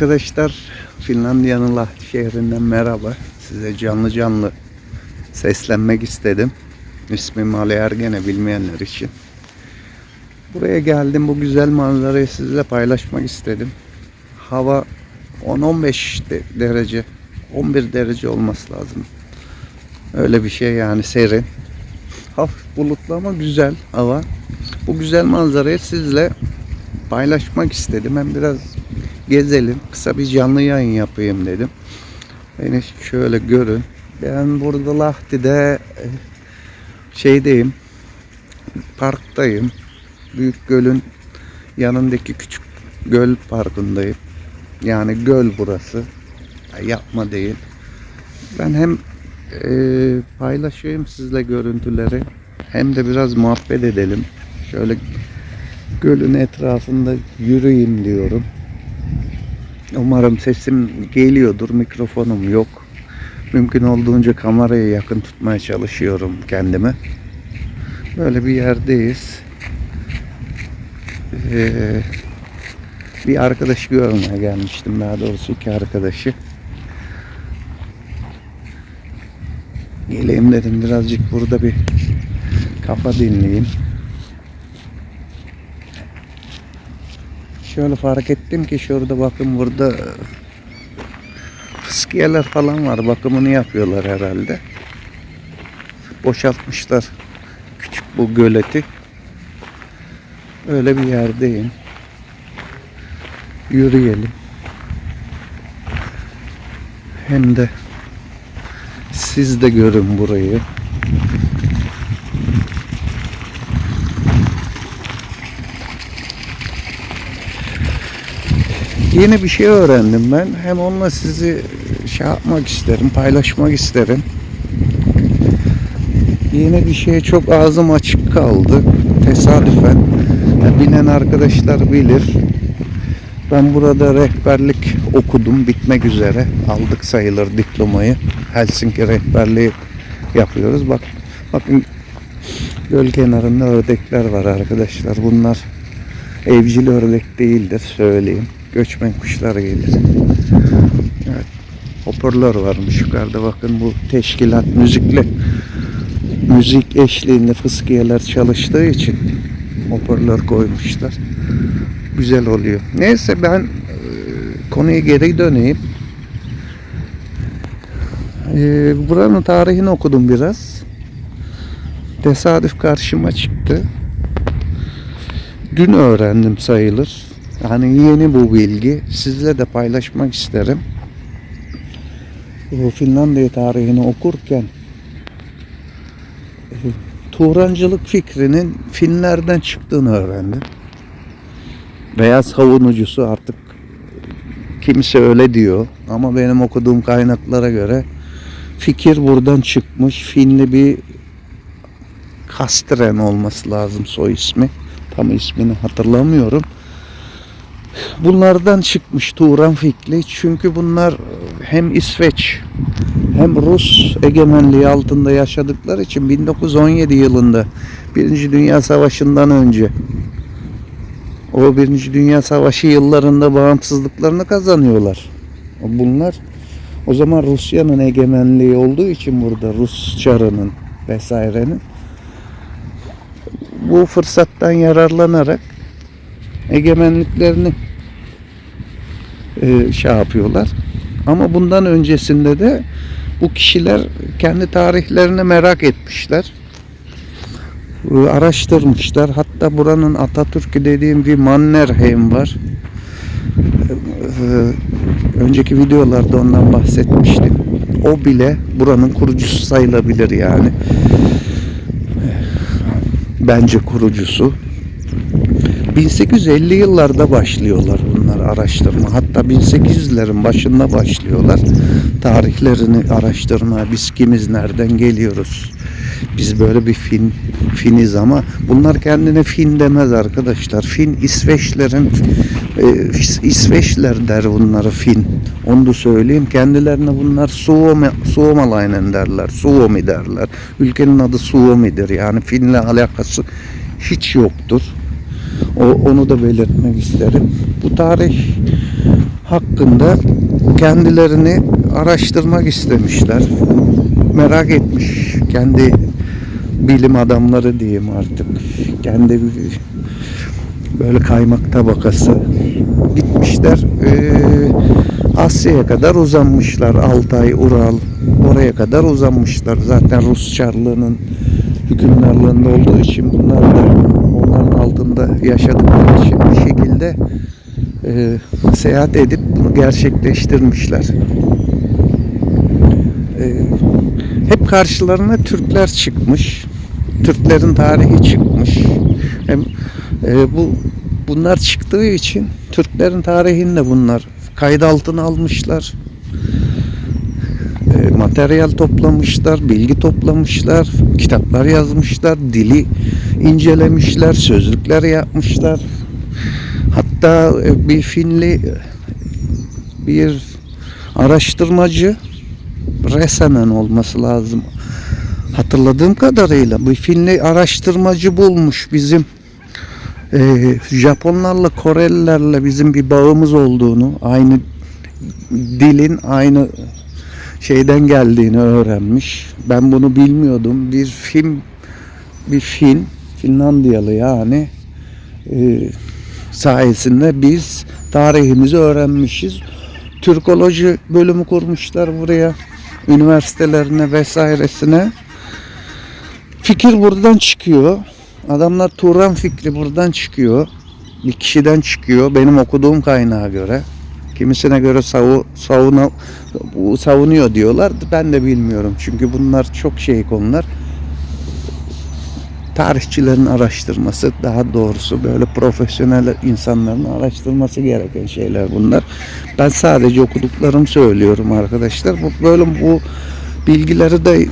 Arkadaşlar Finlandiya'nın Lahti şehrinden merhaba. Size canlı canlı seslenmek istedim. İsmim Ali Ergene bilmeyenler için. Buraya geldim bu güzel manzarayı sizle paylaşmak istedim. Hava 10-15 de- derece 11 derece olması lazım. Öyle bir şey yani serin. Hafif bulutlu ama güzel hava. Bu güzel manzarayı sizle paylaşmak istedim. Hem biraz gezelim. Kısa bir canlı yayın yapayım dedim. Beni şöyle görün. Ben burada Lahti'de e, şeydeyim. Parktayım. Büyük gölün yanındaki küçük göl parkındayım. Yani göl burası. Ya Yapma değil. Ben hem e, paylaşayım sizle görüntüleri hem de biraz muhabbet edelim. Şöyle gölün etrafında yürüyeyim diyorum. Umarım sesim geliyordur. Mikrofonum yok. Mümkün olduğunca kameraya yakın tutmaya çalışıyorum kendimi. Böyle bir yerdeyiz. Ee, bir arkadaşı görmeye gelmiştim. Daha doğrusu iki arkadaşı. Geleyim dedim birazcık burada bir kafa dinleyeyim. Şöyle fark ettim ki şurada bakın burada fıskiyeler falan var. Bakımını yapıyorlar herhalde. Boşaltmışlar küçük bu göleti. Öyle bir yerdeyim. Yürüyelim. Hem de siz de görün burayı. Yeni bir şey öğrendim ben. Hem onunla sizi şey yapmak isterim, paylaşmak isterim. Yeni bir şeye çok ağzım açık kaldı. Tesadüfen. Ya binen arkadaşlar bilir. Ben burada rehberlik okudum bitmek üzere. Aldık sayılır diplomayı. Helsinki rehberliği yapıyoruz. Bak bakın göl kenarında ördekler var arkadaşlar. Bunlar evcil ördek değildir söyleyeyim. Göçmen kuşlar gelir. Evet. Hoparlör varmış yukarıda bakın bu teşkilat müzikle müzik eşliğinde fıskiyeler çalıştığı için hoparlör koymuşlar. Güzel oluyor. Neyse ben e, konuya geri döneyim. E, buranın tarihini okudum biraz. Tesadüf karşıma çıktı. Dün öğrendim sayılır. Yani yeni bu bilgi. Sizle de paylaşmak isterim. Finlandiya tarihini okurken e, Turancılık fikrinin Finlerden çıktığını öğrendim. Veya savunucusu artık kimse öyle diyor. Ama benim okuduğum kaynaklara göre fikir buradan çıkmış. Finli bir Kastren olması lazım soy ismi. Tam ismini hatırlamıyorum. Bunlardan çıkmış Turan fikri. Çünkü bunlar hem İsveç hem Rus egemenliği altında yaşadıkları için 1917 yılında Birinci Dünya Savaşı'ndan önce o Birinci Dünya Savaşı yıllarında bağımsızlıklarını kazanıyorlar. Bunlar o zaman Rusya'nın egemenliği olduğu için burada Rus çarının vesairenin bu fırsattan yararlanarak egemenliklerini e, şey yapıyorlar. Ama bundan öncesinde de bu kişiler kendi tarihlerini merak etmişler. E, Araştırmışlar. Hatta buranın Atatürk'ü dediğim bir Mannerheim var. E, Önceki videolarda ondan bahsetmiştim. O bile buranın kurucusu sayılabilir yani. Bence kurucusu. 1850 yıllarda başlıyorlar bunlar araştırma. Hatta 1800'lerin başında başlıyorlar. Tarihlerini araştırma. Biz kimiz, nereden geliyoruz? Biz böyle bir Fin, Finiz ama bunlar kendine Fin demez arkadaşlar. Fin İsveçlerin e, İsveçler der bunları Fin. Onu da söyleyeyim. Kendilerine bunlar Suomi, Suomalainen derler. Suomi derler. Ülkenin adı Suomi'dir. Yani Fin'le alakası hiç yoktur. O, onu da belirtmek isterim. Bu tarih hakkında kendilerini araştırmak istemişler. Merak etmiş kendi bilim adamları diyeyim artık. Kendi böyle kaymak tabakası gitmişler. Ee, Asya'ya kadar uzanmışlar. Altay, Ural oraya kadar uzanmışlar. Zaten Rus Çarlığı'nın hükümdarlığında olduğu için bunlar da altında yaşadıkları için bir şekilde e, seyahat edip bunu gerçekleştirmişler. E, hep karşılarına Türkler çıkmış. Türklerin tarihi çıkmış. Hem e, bu bunlar çıktığı için Türklerin tarihini de bunlar kayıt altına almışlar. E, materyal toplamışlar, bilgi toplamışlar, kitaplar yazmışlar, dili incelemişler, sözlükler yapmışlar. Hatta e, bir Finli bir araştırmacı Resenen olması lazım. Hatırladığım kadarıyla bir Finli araştırmacı bulmuş bizim e, Japonlarla Korelilerle bizim bir bağımız olduğunu, aynı dilin aynı şeyden geldiğini öğrenmiş. Ben bunu bilmiyordum. Bir film bir Fin, Finlandiyalı yani e, sayesinde biz tarihimizi öğrenmişiz. Türkoloji bölümü kurmuşlar buraya. Üniversitelerine vesairesine. Fikir buradan çıkıyor. Adamlar Turan fikri buradan çıkıyor. Bir kişiden çıkıyor. Benim okuduğum kaynağa göre. Kimisine göre savu, savunu, savunuyor diyorlar. Ben de bilmiyorum. Çünkü bunlar çok şey konular. Tarihçilerin araştırması daha doğrusu böyle profesyonel insanların araştırması gereken şeyler bunlar. Ben sadece okuduklarımı söylüyorum arkadaşlar. Bu böyle bu bilgileri de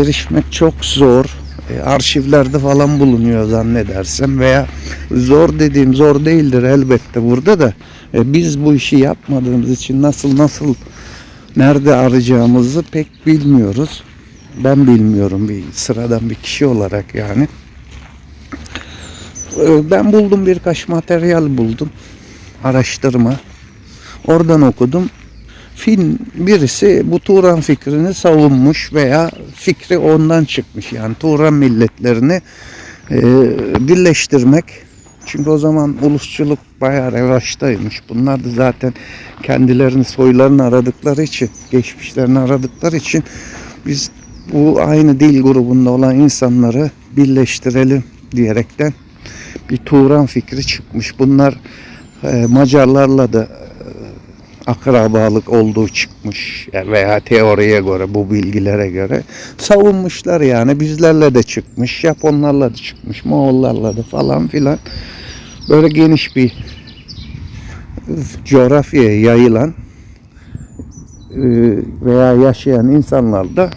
erişmek çok zor. E, arşivlerde falan bulunuyor zannedersem veya zor dediğim zor değildir elbette burada da e, biz bu işi yapmadığımız için nasıl nasıl nerede arayacağımızı pek bilmiyoruz. Ben bilmiyorum bir sıradan bir kişi olarak yani. E, Ben buldum birkaç materyal buldum. Araştırma. Oradan okudum. Fin birisi bu Turan fikrini savunmuş veya fikri ondan çıkmış. Yani Turan milletlerini e, birleştirmek. Çünkü o zaman ulusçuluk bayağı revaçtaymış. Bunlar da zaten kendilerini soylarını aradıkları için, geçmişlerini aradıkları için biz bu aynı dil grubunda olan insanları birleştirelim diyerekten bir Turan fikri çıkmış. Bunlar e, Macarlarla da e, akrabalık olduğu çıkmış. Yani veya teoriye göre bu bilgilere göre savunmuşlar yani. Bizlerle de çıkmış Japonlarla da çıkmış Moğollarla da falan filan. Böyle geniş bir coğrafyaya yayılan e, veya yaşayan insanlarda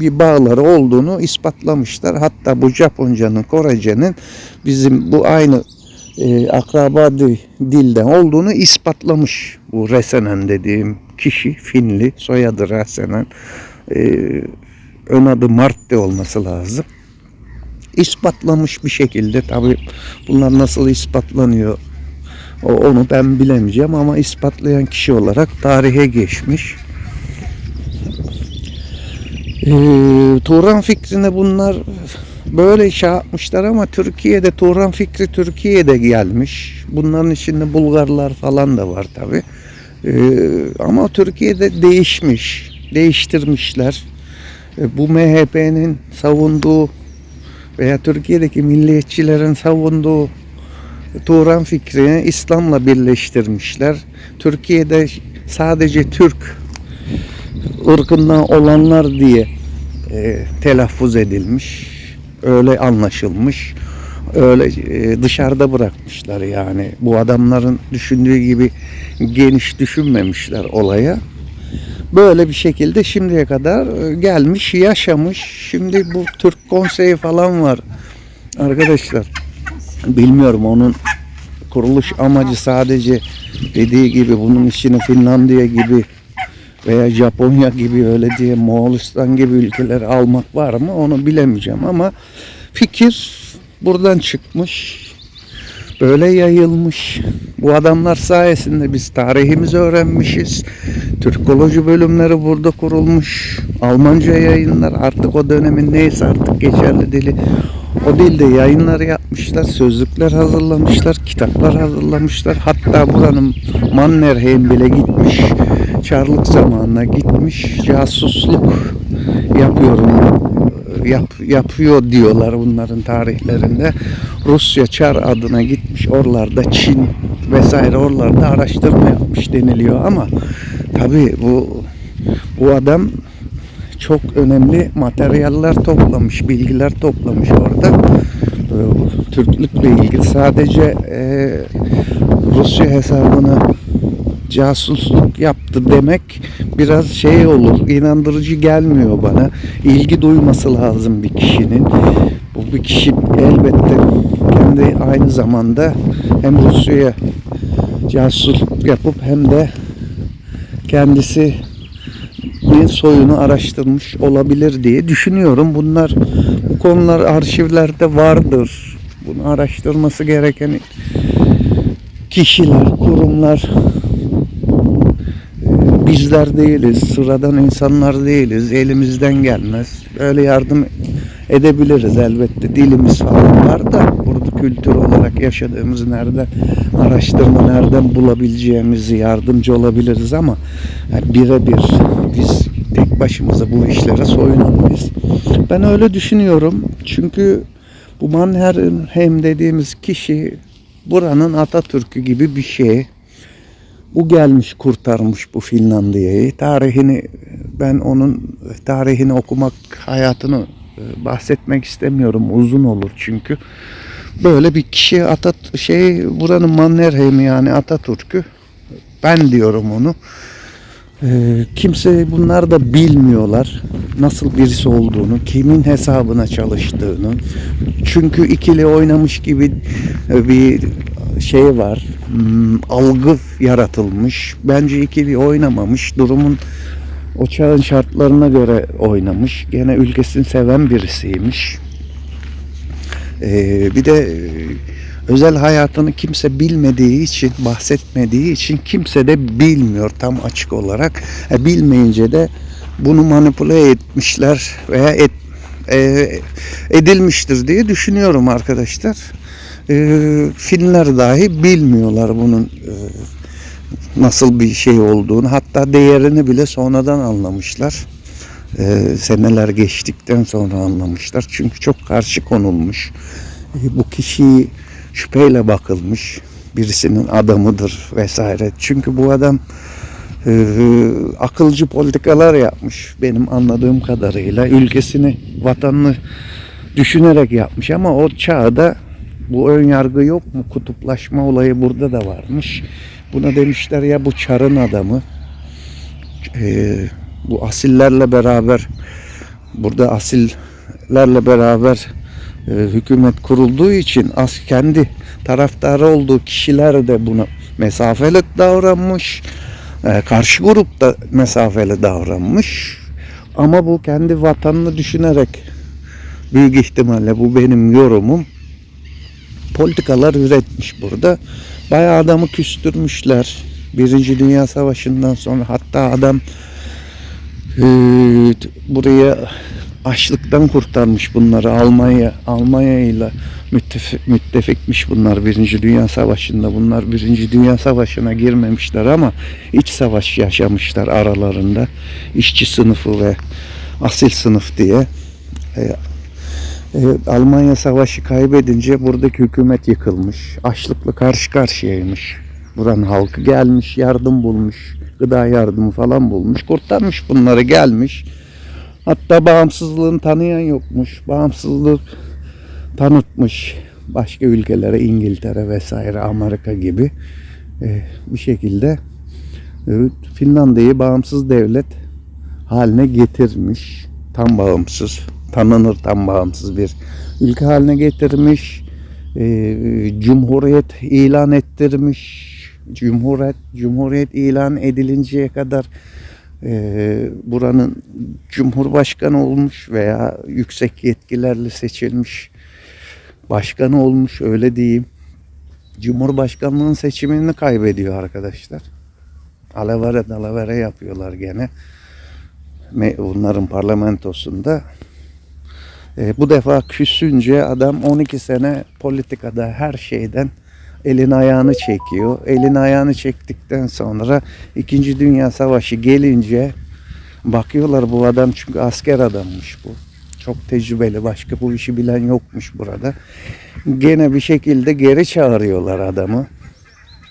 bir bağları olduğunu ispatlamışlar. Hatta bu Japoncanın, Korecenin bizim bu aynı e, akraba di- dilden olduğunu ispatlamış bu Resenen dediğim kişi Finli soyadı Resenen e, ön adı Martti olması lazım ispatlamış bir şekilde tabi bunlar nasıl ispatlanıyor onu ben bilemeyeceğim ama ispatlayan kişi olarak tarihe geçmiş. Ee, Turan fikrine bunlar böyle şey yapmışlar ama Türkiye'de Turan fikri Türkiye'de gelmiş. Bunların içinde Bulgarlar falan da var tabi. ama Türkiye'de değişmiş, değiştirmişler. Ee, bu MHP'nin savunduğu veya Türkiye'deki milliyetçilerin savunduğu Turan fikrini İslam'la birleştirmişler. Türkiye'de sadece Türk ırkından olanlar diye e, telaffuz edilmiş. Öyle anlaşılmış. Öyle e, dışarıda bırakmışlar yani. Bu adamların düşündüğü gibi geniş düşünmemişler olaya. Böyle bir şekilde şimdiye kadar e, gelmiş, yaşamış. Şimdi bu Türk konseyi falan var arkadaşlar. Bilmiyorum onun kuruluş amacı sadece dediği gibi bunun içine Finlandiya gibi veya Japonya gibi öyle diye Moğolistan gibi ülkeler almak var mı onu bilemeyeceğim ama fikir buradan çıkmış. böyle yayılmış. Bu adamlar sayesinde biz tarihimizi öğrenmişiz. Türkoloji bölümleri burada kurulmuş. Almanca yayınlar artık o dönemin neyse artık geçerli dili. O dilde yayınlar yapmışlar, sözlükler hazırlamışlar, kitaplar hazırlamışlar. Hatta buranın Mannerheim bile gitmiş. Çarlık zamanına gitmiş. Casusluk yapıyorum yap, yapıyor diyorlar bunların tarihlerinde. Rusya Çar adına gitmiş oralarda Çin vesaire oralarda araştırma yapmış deniliyor ama tabi bu bu adam çok önemli materyaller toplamış, bilgiler toplamış orada. Türklükle ilgili sadece e, Rusya hesabını casusluk yaptı demek biraz şey olur, inandırıcı gelmiyor bana. İlgi duyması lazım bir kişinin. Bu bir kişi elbette kendi aynı zamanda hem Rusya'ya casusluk yapıp hem de kendisi soyunu araştırmış olabilir diye düşünüyorum. Bunlar bu konular arşivlerde vardır. Bunu araştırması gereken kişiler, kurumlar bizler değiliz, sıradan insanlar değiliz, elimizden gelmez. Böyle yardım edebiliriz elbette. Dilimiz falan var da burada kültür olarak yaşadığımız nereden araştırma nereden bulabileceğimizi yardımcı olabiliriz ama yani birebir biz tek başımıza bu işlere soyunamayız. Ben öyle düşünüyorum. Çünkü bu Mannerheim dediğimiz kişi buranın Atatürk'ü gibi bir şey. Bu gelmiş kurtarmış bu Finlandiya'yı. Tarihini ben onun tarihini okumak, hayatını e, bahsetmek istemiyorum. Uzun olur çünkü. Böyle bir kişi Atat şey buranın Mannerheim yani Atatürk'ü. Ben diyorum onu. Ee, kimse bunlar da bilmiyorlar nasıl birisi olduğunu, kimin hesabına çalıştığını. Çünkü ikili oynamış gibi e, bir şey var, hmm, algı yaratılmış. Bence ikili oynamamış, durumun o çağın şartlarına göre oynamış. Gene ülkesini seven birisiymiş. Ee, bir de e, özel hayatını kimse bilmediği için, bahsetmediği için kimse de bilmiyor tam açık olarak. E, bilmeyince de bunu manipüle etmişler veya et, e, edilmiştir diye düşünüyorum arkadaşlar. E, Finler dahi bilmiyorlar bunun e, nasıl bir şey olduğunu. Hatta değerini bile sonradan anlamışlar. E, seneler geçtikten sonra anlamışlar. Çünkü çok karşı konulmuş. E, bu kişiyi şüpheyle bakılmış. Birisinin adamıdır vesaire. Çünkü bu adam e, akılcı politikalar yapmış benim anladığım kadarıyla. Ülkesini, vatanını düşünerek yapmış ama o çağda bu ön yargı yok mu? Kutuplaşma olayı burada da varmış. Buna demişler ya bu çarın adamı. E, bu asillerle beraber burada asillerle beraber e, hükümet kurulduğu için az kendi taraftarı olduğu kişiler de buna mesafeli davranmış. E, karşı grup da mesafeli davranmış. Ama bu kendi vatanını düşünerek büyük ihtimalle bu benim yorumum politikalar üretmiş burada. Bayağı adamı küstürmüşler. Birinci Dünya Savaşı'ndan sonra hatta adam e, buraya açlıktan kurtarmış bunları Almanya Almanya ile müttefik, müttefikmiş bunlar Birinci Dünya Savaşı'nda bunlar Birinci Dünya Savaşı'na girmemişler ama iç savaş yaşamışlar aralarında işçi sınıfı ve asil sınıf diye e, e, Almanya savaşı kaybedince buradaki hükümet yıkılmış açlıkla karşı karşıyaymış buranın halkı gelmiş yardım bulmuş gıda yardımı falan bulmuş kurtarmış bunları gelmiş Hatta bağımsızlığını tanıyan yokmuş. Bağımsızlık tanıtmış başka ülkelere İngiltere vesaire Amerika gibi e, bir şekilde e, Finlandiya'yı bağımsız devlet haline getirmiş. Tam bağımsız, tanınır tam bağımsız bir ülke haline getirmiş. E, cumhuriyet ilan ettirmiş. Cumhuriyet Cumhuriyet ilan edilinceye kadar e, buranın cumhurbaşkanı olmuş veya yüksek yetkilerle seçilmiş başkanı olmuş öyle diyeyim. Cumhurbaşkanlığının seçimini kaybediyor arkadaşlar. Alavere dalavere yapıyorlar gene. Bunların parlamentosunda. E, bu defa küsünce adam 12 sene politikada her şeyden elin ayağını çekiyor. Elin ayağını çektikten sonra 2. Dünya Savaşı gelince bakıyorlar bu adam çünkü asker adammış bu. Çok tecrübeli başka bu işi bilen yokmuş burada. Gene bir şekilde geri çağırıyorlar adamı.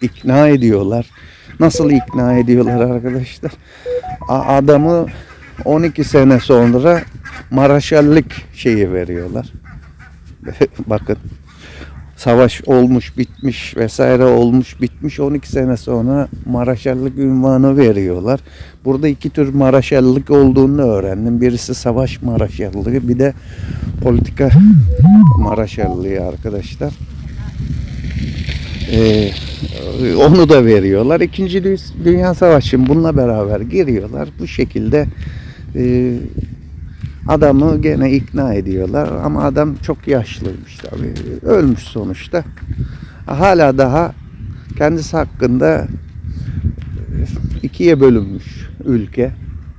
İkna ediyorlar. Nasıl ikna ediyorlar arkadaşlar? Adamı 12 sene sonra maraşallık şeyi veriyorlar. Bakın savaş olmuş bitmiş vesaire olmuş bitmiş 12 sene sonra maraşallık ünvanı veriyorlar. Burada iki tür maraşallık olduğunu öğrendim. Birisi savaş maraşallığı bir de politika maraşallığı arkadaşlar. Ee, onu da veriyorlar. İkinci Dü- Dünya Savaşı bununla beraber giriyorlar. Bu şekilde e, adamı gene ikna ediyorlar. Ama adam çok yaşlıymış tabii. Ölmüş sonuçta. Hala daha kendisi hakkında e, ikiye bölünmüş ülke.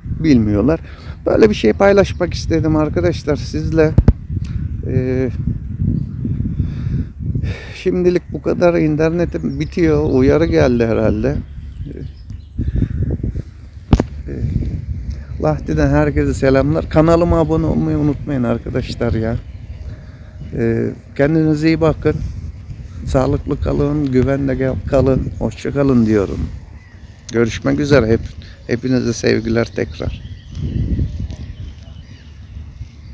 Bilmiyorlar. Böyle bir şey paylaşmak istedim arkadaşlar sizle. Ee, Şimdilik bu kadar internetim bitiyor. Uyarı geldi herhalde. Ee, Lahti'den herkese selamlar. Kanalıma abone olmayı unutmayın arkadaşlar ya. Ee, Kendinize iyi bakın. Sağlıklı kalın, güvenle kalın, hoşça kalın diyorum. Görüşmek üzere hep. Hepinize sevgiler tekrar.